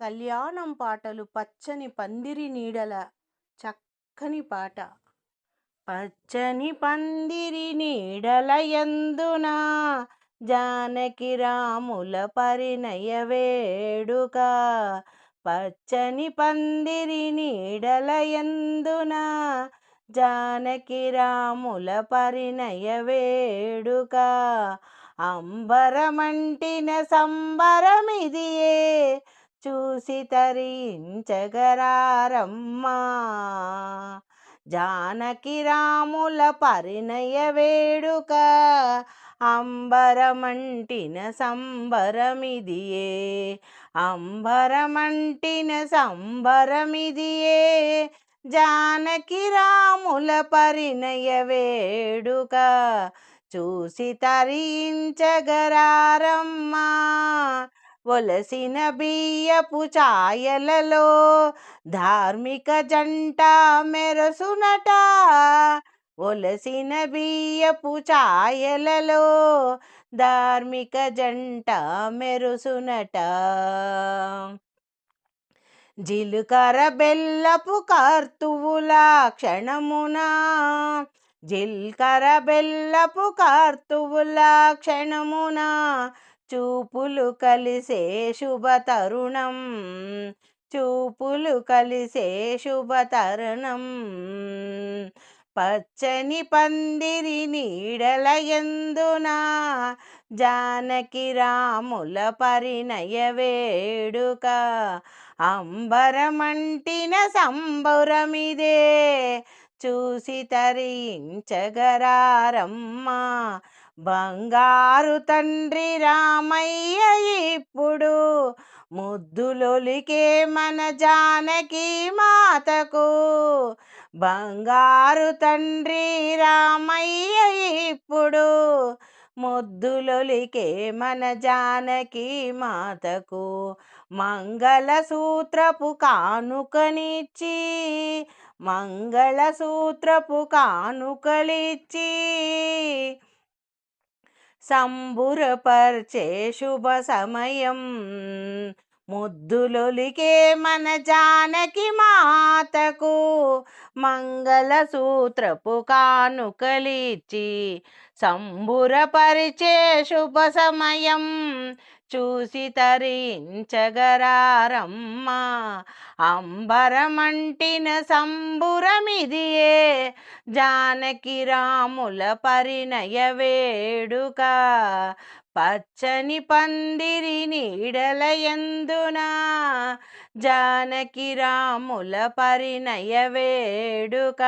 కళ్యాణం పాటలు పచ్చని పందిరి నీడల చక్కని పాట. పచ్చని పందిరి నీడల ఎందున? జానకి రాముల పరిణయ వేడుక. పచ్చని పందిరి నీడల ఎందున? జానకి రాముల పరిణయ వేడుక. అంబరమంటిన సంబరమిదియే చూసి తరించగరారమ్మా జానకి రాముల పరిణయ వేడుక అంబరమంటిన సంబరమిదియే. అంబరమంటిన సంబరమిదియే. జానకి రాముల పరిణయ వేడుక చూసి తరించగరారమ్మా ఒలసిన బియ్యపు ఛాయలలో ధార్మిక జంట మెరసునట. ఒలసిన బియ్యపు ఛాయలలో ధార్మిక జంట మెరుసునట. జిలుకర బెల్లపు కర్తువుల క్షణమున జిల్కర బెల్లపు కర్తువుల క్షణమున చూపులు కలిసే శుభ తరుణం. చూపులు కలిసే శుభ తరుణం. పచ్చని పందిరి నీడల ఎందున? జానకి రాముల పరిణయ వేడుక. అంబరమంటిన సంబురమిదే. చూసి తరించగరారమ్మా. బంగారు తండ్రి రామయ్య ఇప్పుడు ముద్దులొలికే మన జానకి మాతకు. బంగారు తండ్రి రామయ్య ఇప్పుడు ముద్దులొలికే మన జానకి మాతకు. మంగళసూత్రపు కానుకనిచ్చి మంగళసూత్రపు కానుకలిచ్చి సంబురపర్చే శుభ సమయం. ముద్దులొలికే మన జానకి మాతకు మంగళసూత్రపు కానుకలిచ్చి సంబురపరిచే శుభ సమయం చూసి తరించగరారమ్మా. అంబరమంటిన సంబురమిదియే జానకి రాముల పరిణయ వేడుక పచ్చని పందిరి నీడల ఎందున జానకి రాముల పరిణయ వేడుక.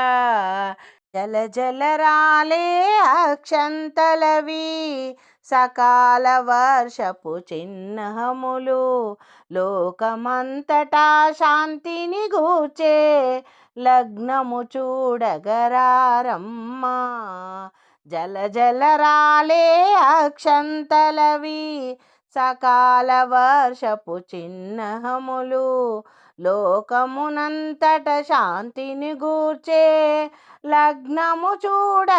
జల జలరాలే అక్షంతలవి. సకాల వర్షపు చిహ్నములు. లోకమంతటా శాంతిని గూచే లగ్నము చూడగరారమ్మా. జల జల రాలే అక్షంతలవి. సకాల వర్షపు చిహ్నములు లోకమునంతట శాంతిని గూర్చే లగ్నము చూడగరారమ్మా.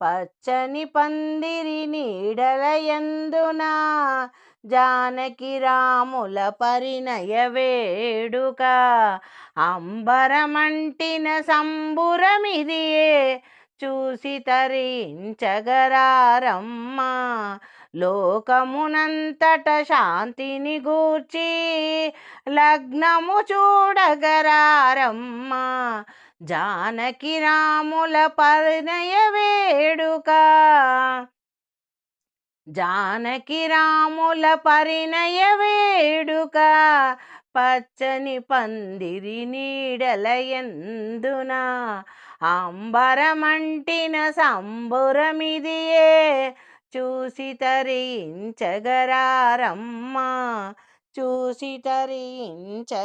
పచ్చని పందిరి నీడల ఎందున జానకి రాముల పరిణయ వేడుక. అంబరమంటిన సంబురమిదియే చూసి తరించగరారమ్మా. లోకమునంతట శాంతిని గూర్చి లగ్నము చూడగరారమ్మా. జానకి రాముల పరిణయ వేడుక. జానకి రాముల పరిణయ వేడుక పచ్చని పందిరి నీడల ఎందున అంబరమంటిన సంబురమిదియే చూసి తరించగరారమ్మా చూసి తరించగరారమ్మా.